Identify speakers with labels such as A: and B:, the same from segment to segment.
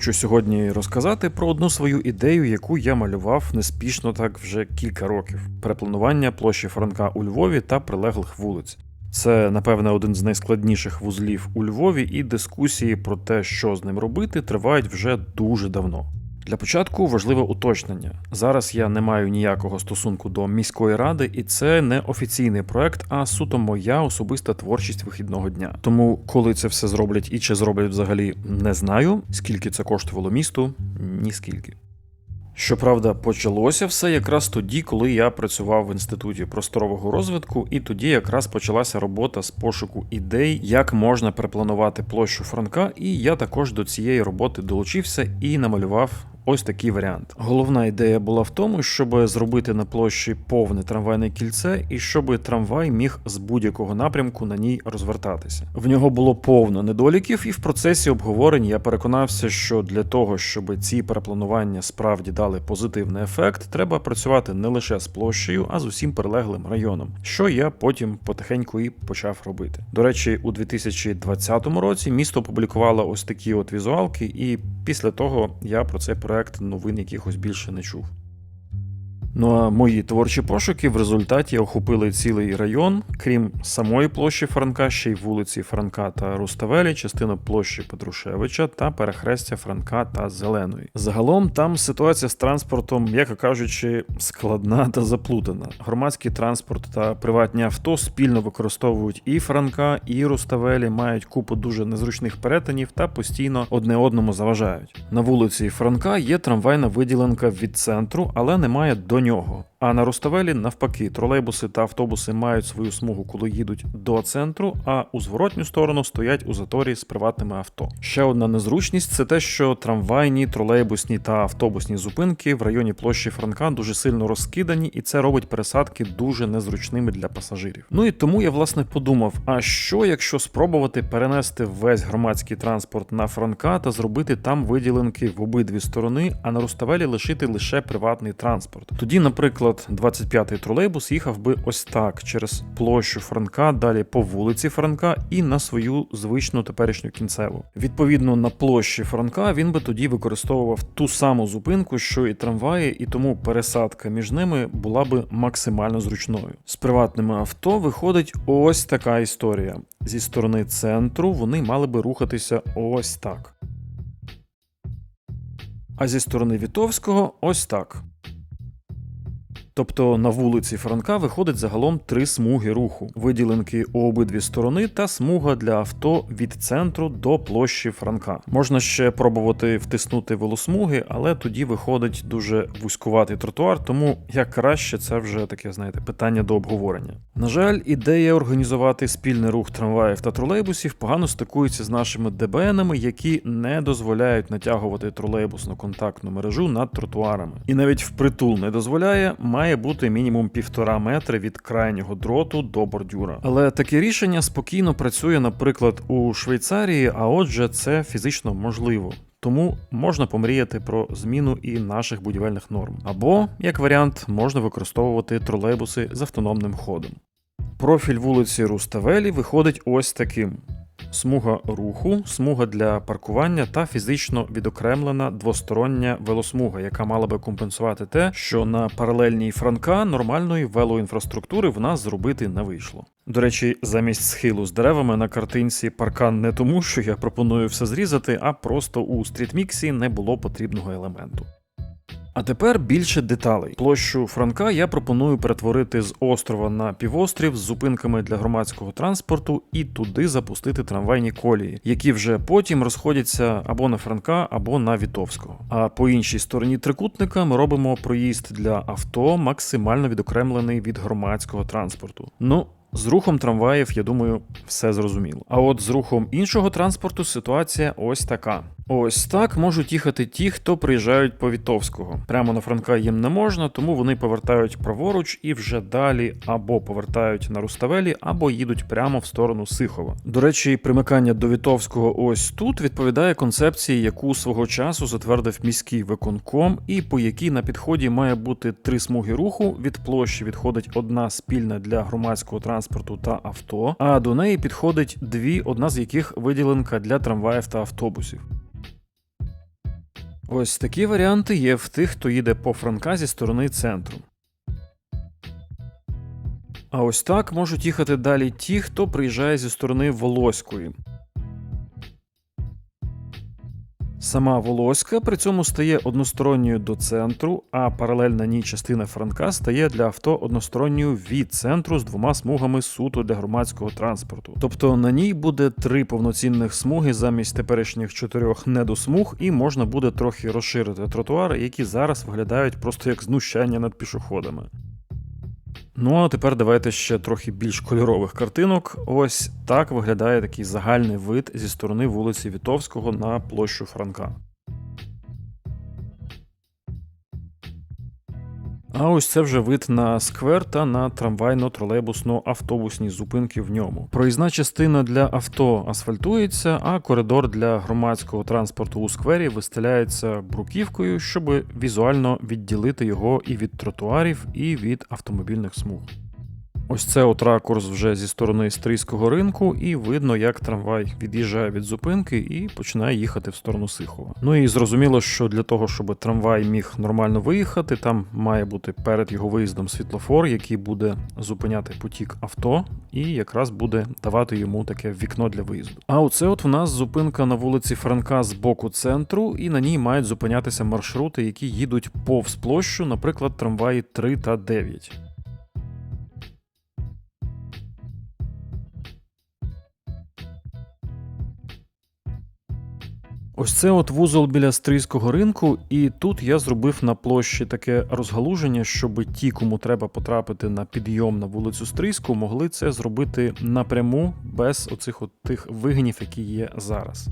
A: хочу сьогодні розказати про одну свою ідею, яку я малював неспішно так вже кілька років: перепланування площі Франка у Львові та прилеглих вулиць. Це, напевне, один з найскладніших вузлів у Львові, і дискусії про те, що з ним робити, тривають вже дуже давно. Для початку важливе уточнення. Зараз я не маю ніякого стосунку до міської ради, і це не офіційний проект, а суто моя особиста творчість вихідного дня. Тому, коли це все зроблять і чи зроблять взагалі, не знаю. Скільки це коштувало місту, ні скільки. Щоправда, почалося все якраз тоді, коли я працював в інституті просторового розвитку, і тоді якраз почалася робота з пошуку ідей, як можна перепланувати площу Франка. І я також до цієї роботи долучився і намалював. Ось такий варіант. Головна ідея була в тому, щоб зробити на площі повне трамвайне кільце, і щоб трамвай міг з будь-якого напрямку на ній розвертатися. В нього було повно недоліків, і в процесі обговорень я переконався, що для того, щоб ці перепланування справді дали позитивний ефект, треба працювати не лише з площею, а з усім прилеглим районом, що я потім потихеньку і почав робити. До речі, у 2020 році місто опублікувало ось такі от візуалки, і після того я про цей проект новин якихось більше не чув. Ну а мої творчі пошуки в результаті охопили цілий район, крім самої площі Франка, ще й вулиці Франка та Руставелі, частину площі Петрушевича та перехрестя Франка та Зеленої. Загалом там ситуація з транспортом, м'яко кажучи, складна та заплутана. Громадський транспорт та приватні авто спільно використовують і Франка, і Руставелі, мають купу дуже незручних перетинів та постійно одне одному заважають. На вулиці Франка є трамвайна виділенка від центру, але немає до нього. А на Руставелі навпаки, тролейбуси та автобуси мають свою смугу, коли їдуть до центру, а у зворотню сторону стоять у заторі з приватними авто. Ще одна незручність це те, що трамвайні, тролейбусні та автобусні зупинки в районі площі Франка дуже сильно розкидані, і це робить пересадки дуже незручними для пасажирів. Ну і тому я власне подумав: а що якщо спробувати перенести весь громадський транспорт на Франка та зробити там виділенки в обидві сторони, а на Руставелі лишити лише приватний транспорт? Тоді, наприклад. 25-й тролейбус їхав би ось так через площу Франка, далі по вулиці Франка і на свою звичну теперішню кінцеву. Відповідно, на площі Франка він би тоді використовував ту саму зупинку, що і трамваї, і тому пересадка між ними була би максимально зручною. З приватними авто виходить ось така історія. Зі сторони центру вони мали би рухатися ось так. А зі сторони Вітовського ось так. Тобто на вулиці Франка виходить загалом три смуги руху: виділенки у обидві сторони та смуга для авто від центру до площі Франка. Можна ще пробувати втиснути велосмуги, але тоді виходить дуже вузькуватий тротуар, тому як краще це вже таке, знаєте, питання до обговорення. На жаль, ідея організувати спільний рух трамваїв та тролейбусів погано стикується з нашими ДБНами, які не дозволяють натягувати тролейбусну контактну мережу над тротуарами. І навіть впритул не дозволяє, має бути мінімум півтора метри від крайнього дроту до бордюра. Але таке рішення спокійно працює, наприклад, у Швейцарії, а отже, це фізично можливо. Тому можна помріяти про зміну і наших будівельних норм. Або, як варіант, можна використовувати тролейбуси з автономним ходом. Профіль вулиці Руставелі виходить ось таким. Смуга руху, смуга для паркування та фізично відокремлена двостороння велосмуга, яка мала би компенсувати те, що на паралельній франка нормальної велоінфраструктури в нас зробити не вийшло. До речі, замість схилу з деревами на картинці паркан не тому, що я пропоную все зрізати, а просто у стрітміксі не було потрібного елементу. А тепер більше деталей. Площу Франка я пропоную перетворити з острова на півострів з зупинками для громадського транспорту і туди запустити трамвайні колії, які вже потім розходяться або на Франка, або на Вітовського. А по іншій стороні трикутника ми робимо проїзд для авто максимально відокремлений від громадського транспорту. Ну. З рухом трамваїв, я думаю, все зрозуміло. А от з рухом іншого транспорту ситуація ось така. Ось так можуть їхати ті, хто приїжджають по Вітовського. Прямо на Франка їм не можна, тому вони повертають праворуч і вже далі або повертають на Руставелі, або їдуть прямо в сторону Сихова. До речі, примикання до Вітовського ось тут відповідає концепції, яку свого часу затвердив міський виконком, і по якій на підході має бути три смуги руху. Від площі відходить одна спільна для громадського транспорту та авто, а до неї підходить дві, одна з яких виділенка для трамваїв та автобусів. Ось такі варіанти є в тих, хто їде по Франка зі сторони центру. А ось так можуть їхати далі ті, хто приїжджає зі сторони Волоської. Сама Волоська при цьому стає односторонньою до центру, а паралельна ній частина Франка стає для авто односторонньою від центру з двома смугами суто для громадського транспорту. Тобто на ній буде три повноцінних смуги замість теперішніх чотирьох недосмуг, і можна буде трохи розширити тротуари, які зараз виглядають просто як знущання над пішоходами. Ну а тепер давайте ще трохи більш кольорових картинок. Ось так виглядає такий загальний вид зі сторони вулиці Вітовського на площу Франка. А ось це вже вид на сквер та на трамвайно-тролейбусно-автобусні зупинки в ньому. Проїзна частина для авто асфальтується, а коридор для громадського транспорту у сквері вистеляється бруківкою, щоб візуально відділити його і від тротуарів, і від автомобільних смуг. Ось це от ракурс вже зі сторони стрийського ринку, і видно, як трамвай від'їжджає від зупинки і починає їхати в сторону Сихова. Ну і зрозуміло, що для того, щоб трамвай міг нормально виїхати, там має бути перед його виїздом світлофор, який буде зупиняти потік авто, і якраз буде давати йому таке вікно для виїзду. А оце от в нас зупинка на вулиці Франка з боку центру, і на ній мають зупинятися маршрути, які їдуть повз площу, наприклад, трамваї 3 та 9. Ось це от вузол біля стрийського ринку, і тут я зробив на площі таке розгалуження, щоб ті, кому треба потрапити на підйом на вулицю Стрийську, могли це зробити напряму без оцих от тих вигнів, які є зараз.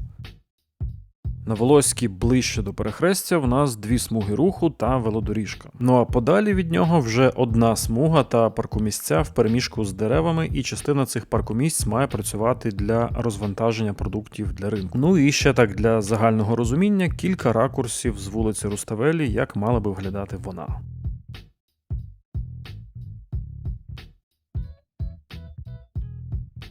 A: На Волоській ближче до перехрестя в нас дві смуги руху та велодоріжка. Ну а подалі від нього вже одна смуга та паркомісця в переміжку з деревами, і частина цих паркомісць має працювати для розвантаження продуктів для ринку. Ну і ще так для загального розуміння кілька ракурсів з вулиці Руставелі, як мала би виглядати вона.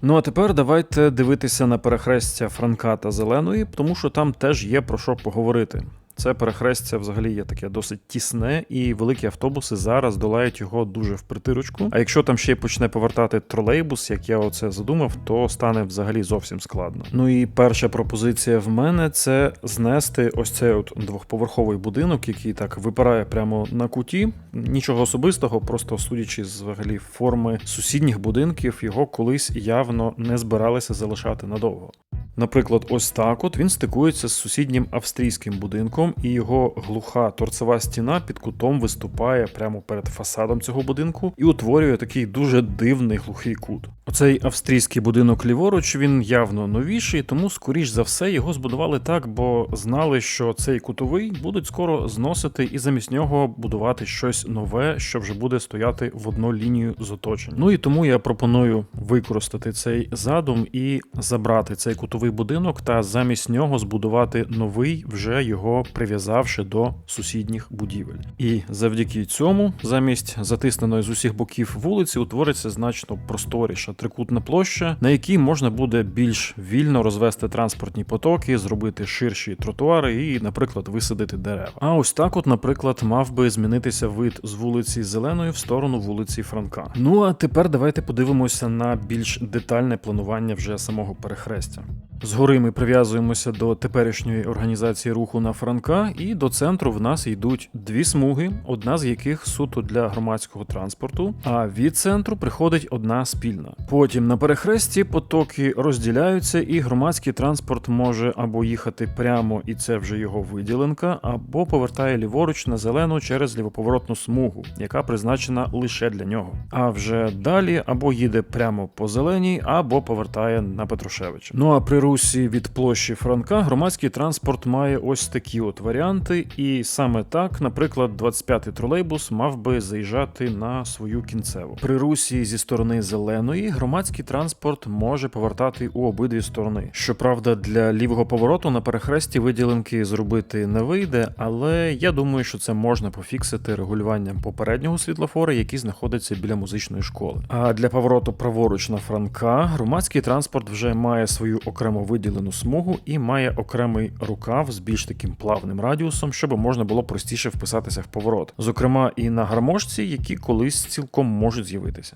A: Ну а тепер давайте дивитися на перехрестя Франка та Зеленої, тому що там теж є про що поговорити. Це перехрестя взагалі є таке досить тісне, і великі автобуси зараз долають його дуже в притирочку. А якщо там ще й почне повертати тролейбус, як я оце задумав, то стане взагалі зовсім складно. Ну і перша пропозиція в мене це знести ось цей от двохповерховий будинок, який так випирає прямо на куті. Нічого особистого, просто судячи з взагалі форми сусідніх будинків, його колись явно не збиралися залишати надовго. Наприклад, ось так от він стикується з сусіднім австрійським будинком, і його глуха торцева стіна під кутом виступає прямо перед фасадом цього будинку і утворює такий дуже дивний глухий кут. Оцей австрійський будинок ліворуч він явно новіший, тому скоріш за все його збудували так, бо знали, що цей кутовий будуть скоро зносити і замість нього будувати щось нове, що вже буде стояти в одну лінію з оточень. Ну і тому я пропоную використати цей задум і забрати цей кутовий будинок та замість нього збудувати новий, вже його прив'язавши до сусідніх будівель. І завдяки цьому, замість затисненої з усіх боків вулиці, утвориться значно просторіша трикутна площа, на якій можна буде більш вільно розвести транспортні потоки, зробити ширші тротуари і, наприклад, висадити дерева. А ось так, от, наприклад, мав би змінитися вид з вулиці Зеленої в сторону вулиці Франка. Ну а тепер давайте подивимося на більш детальне планування вже самого перехрестя. Згори ми прив'язуємося до теперішньої організації руху на Франка, і до центру в нас йдуть дві смуги, одна з яких суто для громадського транспорту, а від центру приходить одна спільна. Потім на перехресті потоки розділяються, і громадський транспорт може або їхати прямо, і це вже його виділенка, або повертає ліворуч на зелену через лівоповоротну смугу, яка призначена лише для нього. А вже далі або їде прямо по зеленій, або повертає на Петрушевича. Ну а при русі від площі Франка громадський транспорт має ось такі от варіанти, і саме так, наприклад, 25-й тролейбус мав би заїжджати на свою кінцеву. При русі зі сторони зеленої громадський транспорт може повертати у обидві сторони. Щоправда, для лівого повороту на перехресті виділенки зробити не вийде, але я думаю, що це можна пофіксити регулюванням попереднього світлофора, який знаходиться біля музичної школи. А для повороту праворуч на Франка громадський транспорт вже має свою окрему окремо виділену смугу і має окремий рукав з більш таким плавним радіусом, щоб можна було простіше вписатися в поворот, зокрема і на гармошці, які колись цілком можуть з'явитися.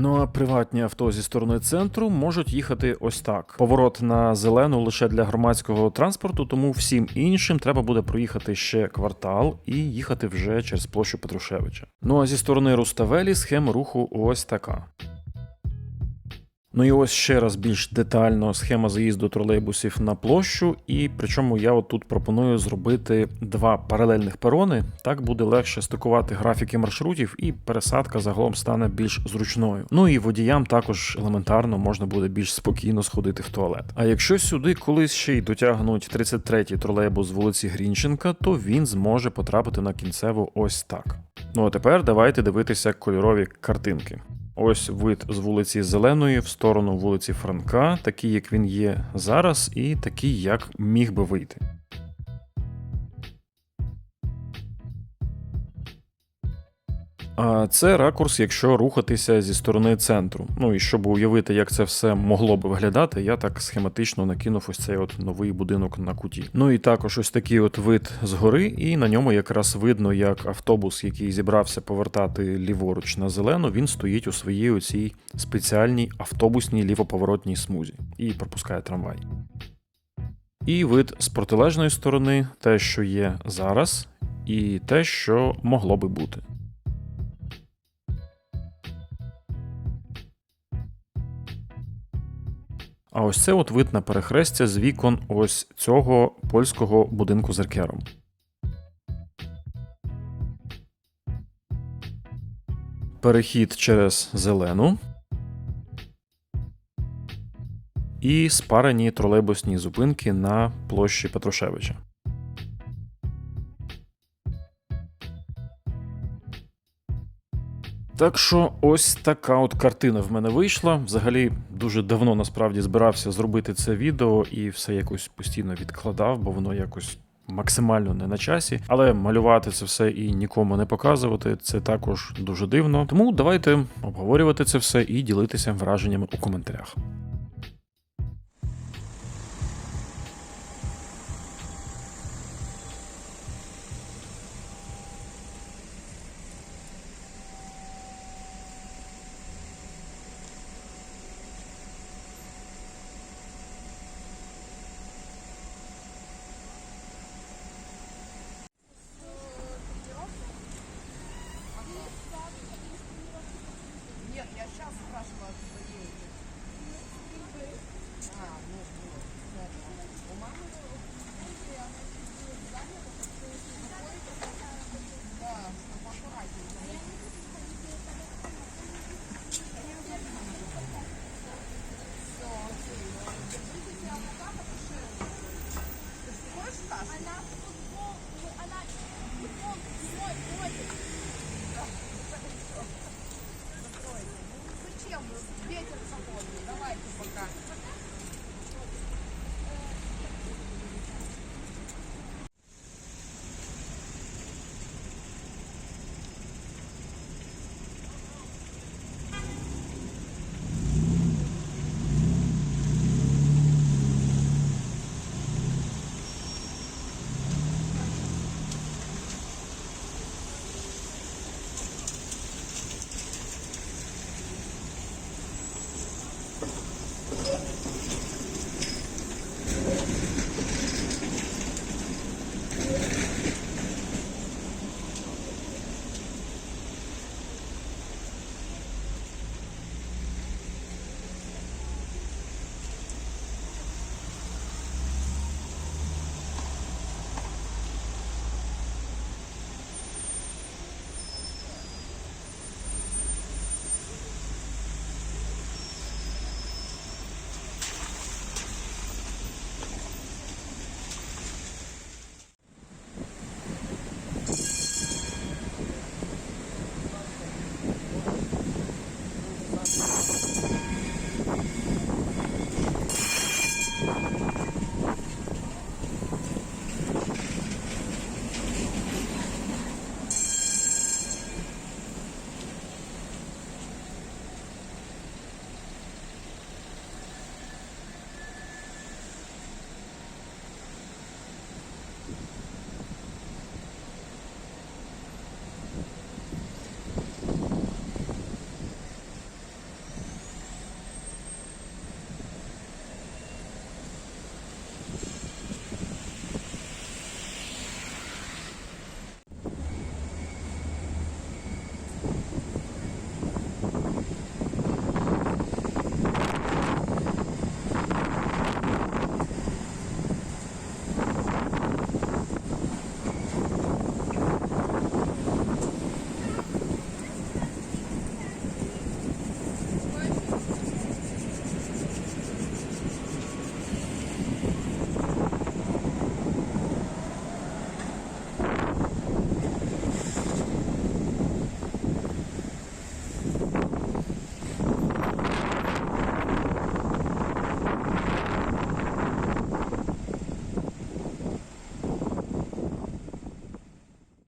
A: Ну а приватні авто зі сторони центру можуть їхати ось так: поворот на зелену лише для громадського транспорту, тому всім іншим треба буде проїхати ще квартал і їхати вже через площу Петрушевича. Ну а зі сторони Руставелі схема руху ось така. Ну і ось ще раз більш детально схема заїзду тролейбусів на площу, і причому я от тут пропоную зробити два паралельних перони. Так буде легше стикувати графіки маршрутів, і пересадка загалом стане більш зручною. Ну і водіям також елементарно можна буде більш спокійно сходити в туалет. А якщо сюди колись ще й дотягнуть 33-й тролейбус з вулиці Грінченка, то він зможе потрапити на кінцеву ось так. Ну а тепер давайте дивитися кольорові картинки. Ось вид з вулиці Зеленої в сторону вулиці Франка, такий, як він є зараз, і такий, як міг би вийти. Це ракурс, якщо рухатися зі сторони центру. Ну і щоб уявити, як це все могло би виглядати, я так схематично накинув ось цей от новий будинок на куті. Ну і також ось такий от вид згори, і на ньому якраз видно, як автобус, який зібрався повертати ліворуч на зелену, він стоїть у своїй оцій спеціальній автобусній лівоповоротній смузі і пропускає трамвай. І вид з протилежної сторони, те, що є зараз, і те, що могло би бути. А ось це от вид на перехрестя з вікон ось цього польського будинку з еркером. Перехід через зелену. І спарені тролейбусні зупинки на площі Петрушевича. Так що ось така от картина в мене вийшла. Взагалі дуже давно насправді збирався зробити це відео і все якось постійно відкладав, бо воно якось максимально не на часі. Але малювати це все і нікому не показувати це також дуже дивно. Тому давайте обговорювати це все і ділитися враженнями у коментарях.